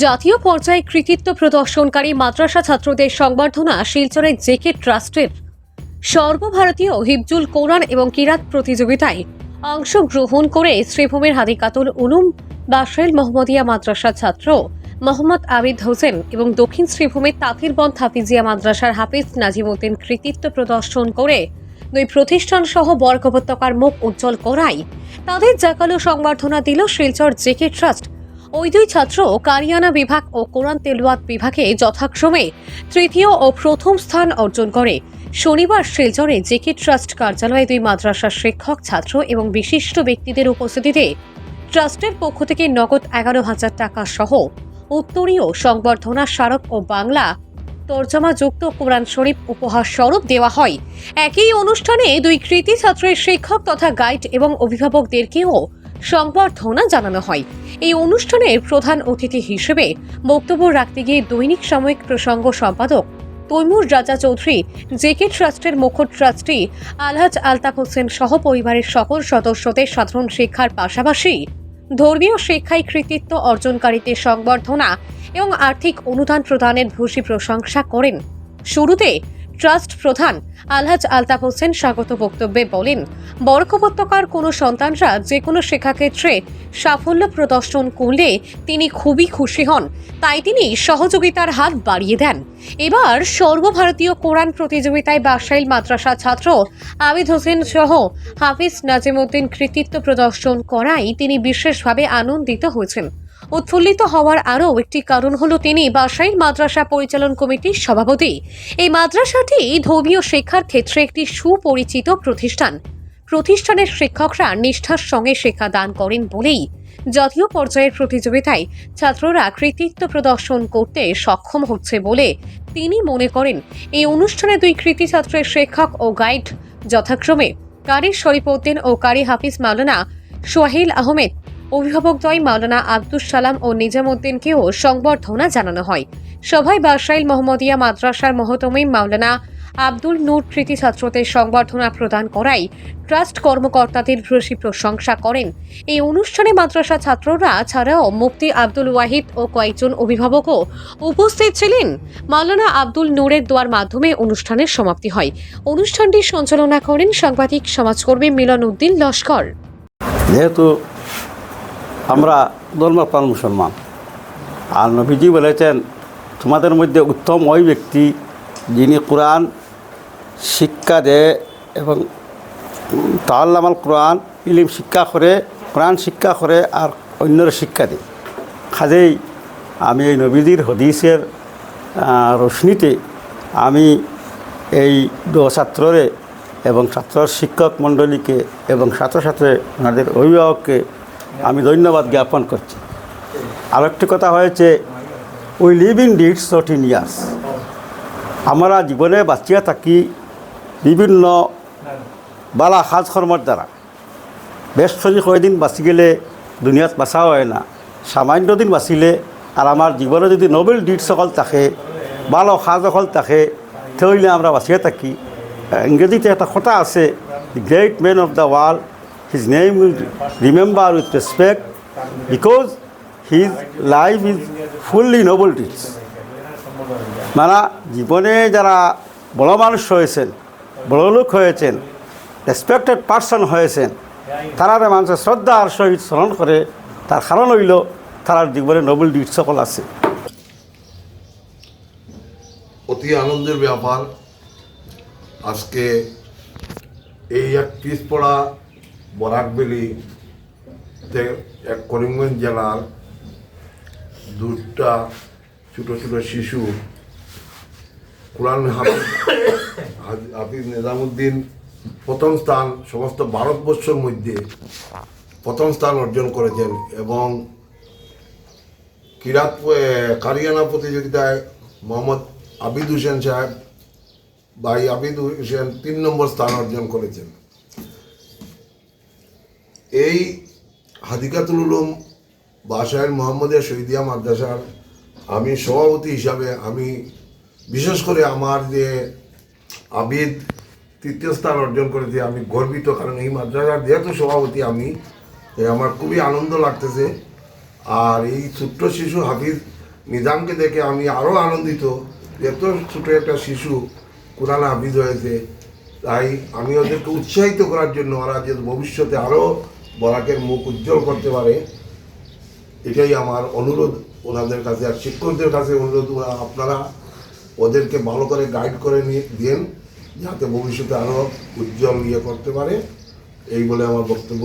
জাতীয় পর্যায়ে কৃতিত্ব প্রদর্শনকারী মাদ্রাসা ছাত্রদের সংবর্ধনা শিলচরের জেকে ট্রাস্টের। সর্বভারতীয় হিফজুল কোরআন এবং কিরাত প্রতিযোগিতায় অংশগ্রহণ করে শ্রীভূমির হাদিকাতুল উলুম, বাসাইল মোহাম্মদিয়া মাদ্রাসার ছাত্র মোহাম্মদ আবিদ হোসেন এবং দক্ষিণ শ্রীভূমির তাঁতিরবন্ধ হাফিজিয়া মাদ্রাসার হাফিজ নাজিমুদ্দিন কৃতিত্ব প্রদর্শন করে দুই প্রতিষ্ঠান সহ বর্গ উপত্যকার মুখ উজ্জ্বল করায়। তাদের জাকালো সংবর্ধনা দিল শিলচর জেকে ট্রাস্ট। ওই দুই ছাত্র কারিয়ানা বিভাগ ও কোরআন তেলওয়াত বিভাগে যথাক্রমে তৃতীয় ও প্রথম স্থান অর্জন করে। শনিবার শিলচরে জেকে ট্রাস্ট কার্যালয়ে দুই মাদ্রাসার শিক্ষক, ছাত্র এবং বিশিষ্ট ব্যক্তিদের উপস্থিতিতে ট্রাস্টের পক্ষ থেকে নগদ এগারো হাজার টাকা সহ উত্তরীয় সংবর্ধনা স্মারক ও বাংলা তর্জমাযুক্ত কোরআন শরীফ উপহার স্বরূপ দেওয়া হয়। একই অনুষ্ঠানে দুই কৃতি ছাত্রের শিক্ষক তথা গাইড এবং অভিভাবকদেরকেও সংবর্ধনা জানানো হয়। এই অনুষ্ঠানের প্রধান অতিথি হিসেবে বক্তব্য রাখতে গিয়ে দৈনিক সাময়িক প্রসঙ্গ সম্পাদক তৈমুর রাজা চৌধুরী, জেকে ট্রাস্টের মুখ্য ট্রাস্টি আলহাজ আলতাফ হোসেন সহ পরিবারের সকল সদস্যদের সাধারণ শিক্ষার পাশাপাশি ধর্মীয় শিক্ষায় কৃতিত্ব অর্জনকারীদের সংবর্ধনা এবং আর্থিক অনুদান প্রদানের ভূষী প্রশংসা করেন। শুরুতে ট্রাস্ট প্রধান আলহাজ আলতাফ হোসেন স্বাগত বক্তব্যে বলেন বরক উপত্যকার কোনো সন্তানরা যে কোনো শিক্ষাক্ষেত্রে সাফল্য প্রদর্শন করলে তিনি খুবই খুশি হন। তাই তিনি সহযোগিতার হাত বাড়িয়ে দেন। এবার সর্বভারতীয় কোরআন প্রতিযোগিতায় বাসাইল মাদ্রাসা ছাত্র আবিদ হোসেন সহ হাফিজ নাজিমুদ্দিন কৃতিত্ব প্রদর্শন করায় তিনি বিশেষভাবে আনন্দিত হয়েছেন। উৎফুল্লিত হওয়ার আরও একটি কারণ হলো তিনি বাসাইল মাদ্রাসা পরিচালন কমিটির সভাপতি। এই মাদ্রাসাটি ধর্মীয় শিক্ষার ক্ষেত্রে একটি সুপরিচিত প্রতিষ্ঠান। প্রতিষ্ঠানের শিক্ষকরা নিষ্ঠার সঙ্গে শিক্ষা দান করেন বলেই জাতীয় পর্যায়ের প্রতিযোগিতায় ছাত্ররা কৃতিত্ব প্রদর্শন করতে সক্ষম হচ্ছে বলে তিনি মনে করেন। এই অনুষ্ঠানে দুই কৃতি ছাত্রের শিক্ষক ও গাইড যথাক্রমে কারি শরীফউদ্দিন ও কারি হাফিজ মাওলানা সোহেল আহমেদ অভিভাবকদ্বয় মাওলানা আব্দুস সালাম ও নিজামুদ্দিনকেও সংবর্ধনা জানানো হয়। সভায় বাসাইল মোহাম্মদিয়া মাদ্রাসার মহতমিম মাওলানা আব্দুল নূর কৃতি ছাত্রদের সংবর্ধনা প্রদান করায় ট্রাস্ট কর্মকর্তাদের ভূয়সী প্রশংসা করেন। এই অনুষ্ঠানে মাদ্রাসা ছাত্ররা ছাড়াও মুফতি আব্দুল ওয়াহিদ ও কয়েকজন অভিভাবকও উপস্থিত ছিলেন। মাওলানা আব্দুল নূরের দোয়ার মাধ্যমে অনুষ্ঠানের সমাপ্তি হয়। অনুষ্ঠানটি সঞ্চালনা করেন সাংবাদিক সমাজকর্মী মিলন উদ্দিন লস্কর। যেহেতু আমরা ধর্মপ্রাণ মুসলমান। আর নবীজি বলেছেন তোমাদের মধ্যে উত্তম ওই ব্যক্তি যিনি কোরআন শিক্ষা দেয় এবং তাল্লামাল কোরআন ইলিম শিক্ষা করে কোরআন শিক্ষা করে আর অন্যর শিক্ষা দেয়। কাজেই আমি এই নবীজির হদিসের আহ, রোশনীতে আমি এই ছাত্ররে এবং ছাত্র শিক্ষক মণ্ডলীকে এবং সাথে সাথে ওনাদের অভিভাবককে আমি ধন্যবাদ জ্ঞাপন করছি। আর একটি কথা হয়েছে we live in deeds fourteen years আমরা জীবনে বাঁচিয়া থাকি বিভিন্ন বালা সাজ কর্মর দ্বারা। বেশ সজি কয়দিন বাঁচি গেলে দুনিয়াত বাঁচা হয় না। সামান্য দিন বাঁচিলে আর আমার জীবনে যদি নোবেল ডিটস সকল থাকে ভালো সাজ সকল থাকে আমরা থাকি। ইংরেজিতে একটা কথা আছে great man of the world name will remember with respect because his life is fully noble deeds মানে জীবনে যারা বড় মানুষ হয়েছেন বড় লোক হয়েছেন রেসপেক্টেড পার্সন হয়েছেন, তারা মানুষের শ্রদ্ধা আর সহিত স্মরণ করে, তার কারণ হইল তার জীবনে নোবেল ডিট সকল আছে। অতি আনন্দের ব্যাপার, আজকে এই এক পিসপড়া বরাকবেলিতে এক করিমগঞ্জ জেলার দুটা ছোটো ছোটো শিশু কোরআন হাফিজ হাফিজ নিজামুদ্দিন প্রথম স্থান, সমস্ত ভারতবর্ষের মধ্যে প্রথম স্থান অর্জন করেছেন এবং কিরাত কারিয়ানা প্রতিযোগিতায় মোহাম্মদ আবিদ হোসেন সাহেব ভাই আবিদ হোসেন তিন নম্বর স্থান অর্জন করেছেন। এই হাদিকাতুল উলুম বাসায়ের মোহাম্মদিয়া শহীদিয়া মাদ্রাসার আমি সভাপতি হিসাবে আমি বিশেষ করে আমার যে আবিদ তৃতীয় স্থান অর্জন করেছে, আমি গর্বিত কারণ এই মাদ্রাসার যেহেতু সভাপতি আমি আমার খুবই আনন্দ লাগতেছে। আর এই ছোট্ট শিশু হাফিজ নিজামকে দেখে আমি আরও আনন্দিত এত ছোটো একটা শিশু কোরআন হাফিজ হয়েছে। তাই আমি ওদেরকে উৎসাহিত করার জন্য ওরা যে ভবিষ্যতে আরও বরাকের মুখ উজ্জ্বল করতে পারে, এটাই আমার অনুরোধ ওনাদের কাছে আর শিক্ষকদের কাছে অনুরোধ। আপনারা ওদেরকে ভালো করে গাইড করে নিয়ে দিন, যাতে ভবিষ্যতে আরও উজ্জ্বল ইয়ে করতে পারে। এই বলে আমার বক্তব্য।